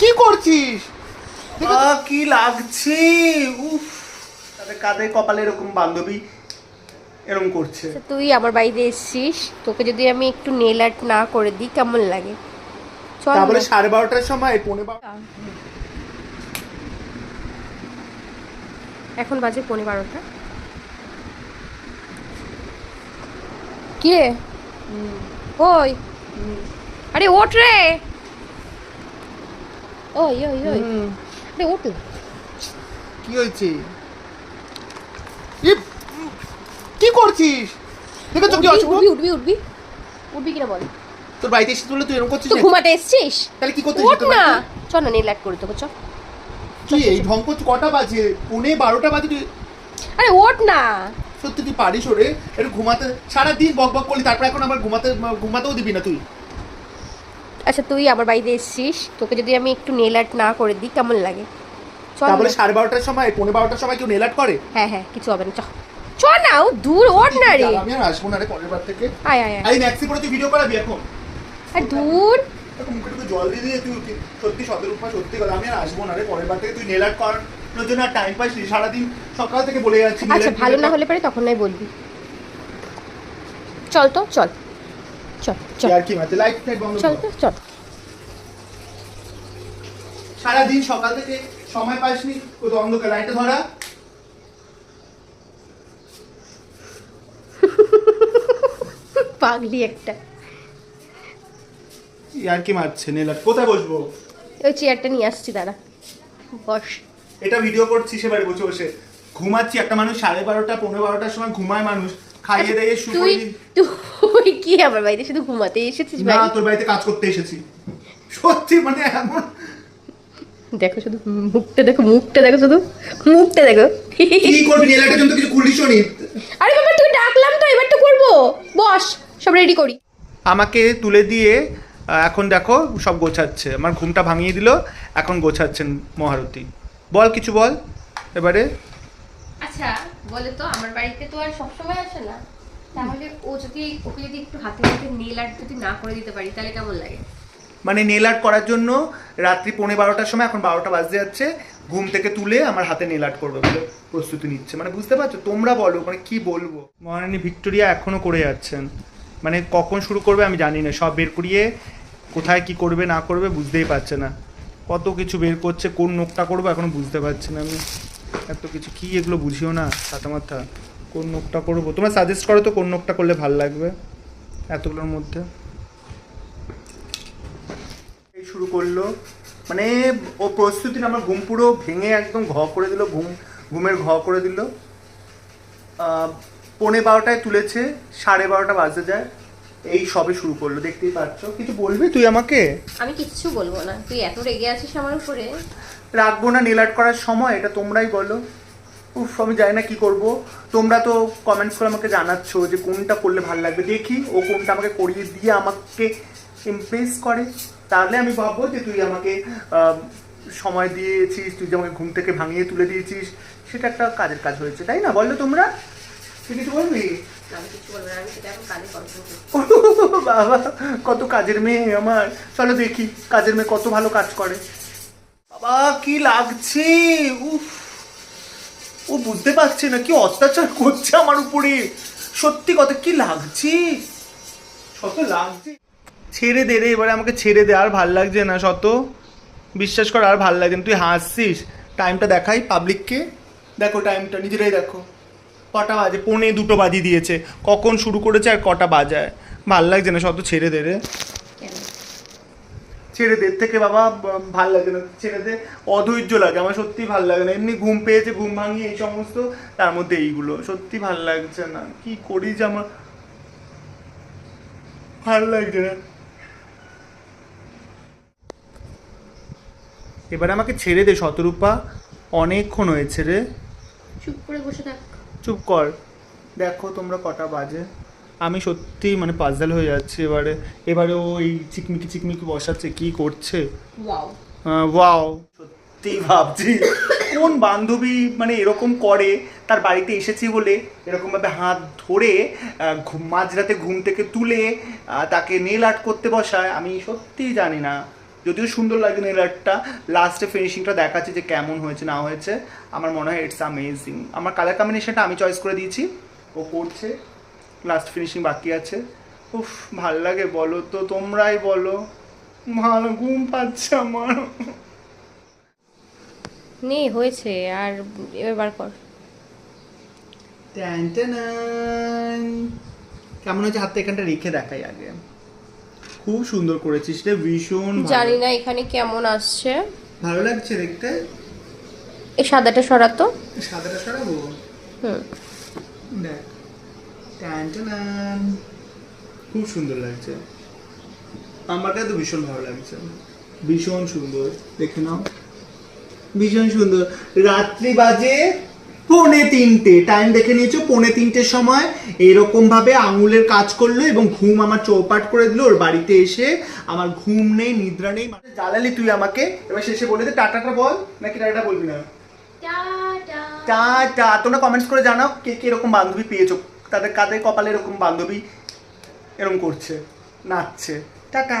কি করছিস? কি লাগছে? উফ তাদের কাঁধে কপালে এরকম বান্ধবী এরকম করছে। আচ্ছা, তুই আমার বাড়িতে এসেছিস তোকে যদি আমি একটু নেল আর্ট না করে দিই কেমন লাগে? চল তারপরে সাড়ে বারোটার সময় পৌনে বারোটা এখন বাজে পৌনে বারোটা। কি? ওই। আরে ওঠ রে! ওই ওই ওই। আরে ওঠ কি হয়েছে? কি করছিস? দেখেছ কি উঠবি, অশুভ? উঠবি উঠবি উঠবি। উঠবি কিনা বল। তোর বাড়িতে এসে তুলে তুই এরকম করছিস তুই ঘুমাতে এসেছিস? তাহলে কি করতে ওঠ না। চল না নেল আর্ট করে তোকে চল। কি এই ঢং কটা বাজে? পৌনে বারোটা বাজে তুই আরে ওঠ না। সত্যি তুই পারিস ওরে? একটু ঘুমাতে সারাদিন বক বক করলি তারপর এখন আবার ঘুমাতে ঘুমাতেও দিবি না তুই। আচ্ছা তুই আমার বাড়িতে এসেছিস তোকে যদি আমি একটু নেল আর্ট না করে দিই কেমন লাগে? চল তারপরে সাড়ে বারোটার সময় পৌনে বারোটার সময় কেউ নেলাট করে? হ্যাঁ হ্যাঁ কিছু হবে না চ। চ না ও দূর ওঠ না রে আমি আর আসব না রে পরের বার থেকে। আয় আয় আয়। ম্যাক্সি পরে তুই ভিডিও করাবি এখন। আর দূর। এখন মুখে টুকু জল দিয়ে দিয়ে তুই সত্যি সতরূপা সত্যি কথা আমি আর আসব না রে পরের বার থেকে। তুই নেলাট করানোর জন্য আর টাইম পাইস নি। সারাদিন সকাল থেকে বলে যাচ্ছি আচ্ছা ভালো না হলে পরে তখন নাই বলবি। চল তো চল। চল চল। আর কি মাঝে লাইট টাইট বন্ধ চল কর। তো চল সকাল থেকে সময় পাসনি কোথাও অন্ধকার লাইটে ধরা। পাগলি একটা। আর কি মারছে নেলাট কোথায় বসবো? ওই চেয়ারটা নিয়ে আসছি দাঁড়া। বস। এটা ভিডিও করছি সেবারে বসে বসে। ঘুমাচ্ছি একটা মানুষ সাড়ে বারোটা পনেরো বারোটার সময় ঘুমায় মানুষ। খাইয়ে দিয়ে তুই কি আমার বাড়িতে শুধু ঘুমাতে এসেছিস না তোর বাড়িতে কাজ করতে এসেছি। সত্যি মানে এমন। দেখো শুধু মুখটা দেখো মুখটা দেখো শুধু মুখটা দেখো। কি করবি জন্য কিছু খুলিস নি? আরে বাবা তুই ডাকলাম তো এবার তো করব। বস সব রেডি করি। আমাকে তুলে দিয়ে এখন দেখো সব গোছাচ্ছে। আমার ঘুমটা ভাঙিয়ে দিল এখন গোছাচ্ছেন মহারতী বল কিছু বল এবারে। আচ্ছা বলে তো, আমার বাড়িতে তো আর সবসময় আসে না। তাহলে ও যদি ওকে যদি একটু হাতে হাতে নীল আর্ট যদি না করে দিতে পারি, তাহলে কেমন লাগে? মানে নেল আর্ট করার জন্য রাত্রি পৌনে বারোটার সময়, এখন বারোটা বাজতে যাচ্ছে, ঘুম থেকে তুলে আমার হাতে নেল আর্ট করবে বলে প্রস্তুতি নিচ্ছে। মানে বুঝতে পারছ? তোমরা বলো মানে কি বলব? মহারানী ভিক্টোরিয়া এখনও করে যাচ্ছেন। মানে কখন শুরু করবে আমি জানি না, সব বের করিয়ে কোথায় কি করবে, না করবে বুঝতেই পারছে না। কত কিছু বের করছে, কোন নোকটা করব এখনও বুঝতে পারছি না আমি। এত কিছু কি এগুলো বুঝিও না? সাতা মাথা, কোন নোকটা করব? তোমরা সাজেস্ট করো তো কোন নোকটা করলে ভালো লাগবে এতগুলোর মধ্যে। এই শুরু করল। মানে ও প্রস্তুতি আমার ঘুম পুরো ভেঙে একদম ঘ করে দিল, ঘুম, ঘুমের ঘ করে দিল। পৌনে বারোটায় তুলেছে, সাড়ে বারোটা বাজে যায়। এই সবে শুরু করল, দেখতেই পাচ্ছ। কিছু বলবি তুই আমাকে? আমি কিচ্ছু বলব না। তুই এত রেগে আছিস আমার উপরে। রাখব না নীল আর্ট করার সময় এটা তোমরাই বলো। উফ আমি জানি না কি করব। তোমরা তো কমেন্টস করে আমাকে জানাচ্ছ যে কোনটা করলে ভালো লাগবে। দেখি ও কোনটা আমাকে করিয়ে দিয়ে আমাকে ইমপ্রেস করে। তাহলে আমি ভাববো যে তুই আমাকে সময় দিয়েছিস তুই যে আমাকে ঘুম থেকে ভাঙিয়ে তুলে দিয়েছিস সেটা একটা কাজের কাজ হয়েছে তাই না? বলল তোমরা। তুই কিছু বলবি? বাবা কত কাজের মেয়ে আমার। চলো দেখি কাজের মেয়ে কত ভালো কাজ করে। বাবা, কি লাগছে? উফ। ও বুঝতে পারছে না, কি অত্যাচার করছে আমার উপরে। সত্যি কথা, কি লাগছে? শত লাগছে। ছেড়ে দে রে, এবারে আমাকে ছেড়ে দে, আর ভালো লাগছে না শত বিশ্বাস কর, আর ভালো লাগছে না, তুই হাসছিস। টাইমটা দেখাই পাবলিককে দেখো টাইমটা, নিজেরাই দেখো। কটা বাজে? পৌনে দুটো বাজি দিয়েছে। কখন শুরু করেছে আর কটা বাজায়? ভালো লাগছে না শত ছেড়ে দে রে। ছেড়ে দে থেকে বাবা ভালো লাগে না ছেড়ে দে। অধৈর্য লাগে আমার সত্যি ভালো লাগে না। এমনি ঘুম পেয়েছে ঘুম ভাঙিয়ে এই সমস্ত তার মধ্যে এইগুলো। সত্যি ভালো লাগছে না। কি করি যে আমার? ভালো লাগছে না। এবারে আমাকে ছেড়ে দে শতরূপা। অনেকক্ষণ হয়েছে রে। চুপ করে বসে থাক। চুপ কর। দেখো তোমরা কটা বাজে। আমি সত্যি মানে পাজল হয়ে যাচ্ছি এবারে। এবারে ও এই চিকমিকি চিকমিকি বসাচ্ছে কি করছে? ওয়াও সত্যি ভাবছি কোন বান্ধবী মানে এরকম করে তার বাড়িতে এসেছি বলে এরকমভাবে হাত ধরে ঘুম- মাঝরাতে ঘুম থেকে তুলে তাকে নেল আর্ট করতে বসায় আমি সত্যিই জানি না। যদিও সুন্দর লাগে নেল আর্টটা লাস্টে ফিনিশিংটা দেখাচ্ছে যে কেমন হয়েছে না হয়েছে। আমার মনে হয় ইটস অ্যামেজিং আমার কালার কম্বিনেশনটা আমি চয়েস করে দিয়েছি। ও করছে। লাস্ট ফিনিশিং বাকি আছে। উফ ভালো লাগে বলো তো তোমরাই বলো। ভালো ঘুম পাচ্ছে আমার। নে হয়েছে আর এবার বার কর। কেমন হচ্ছে হাতটা এখানটা রেখে দেখাই আগে। খুব সুন্দর করেছিস রে ভীষণ। জানি না এখানে কেমন আসছে। ভালো লাগছে দেখতে? এই সাদাটা সরাতো। সাদাটা সরাবো? হুম। দেখ। খুব সুন্দর লাগছে। আমার কাছে তো ভীষণ ভালো লাগছে। ভীষণ সুন্দর দেখে নাও। ভীষণ সুন্দর। রাত্রি বাজে পৌনে তিনটে। টাইম দেখে নিয়েছো পৌনে তিনটের সময়। এরকম ভাবে আঙুলের কাজ করল এবং ঘুম আমার চৌপাট করে দিল। ওর বাড়িতে এসে আমার ঘুম নেই নিদ্রা নেই। মানে জ্বালালি তুই আমাকে। এবার শেষে বলে দে টাটাটা বল। নাকি টাটাটা বলবি না? টাটা। তোমরা কমেন্টস করে জানাও কে কে এরকম বান্ধবী পেয়েছ। তাদের কাদের কপালে এরকম বান্ধবী এরকম করছে নাচছে। টাটা।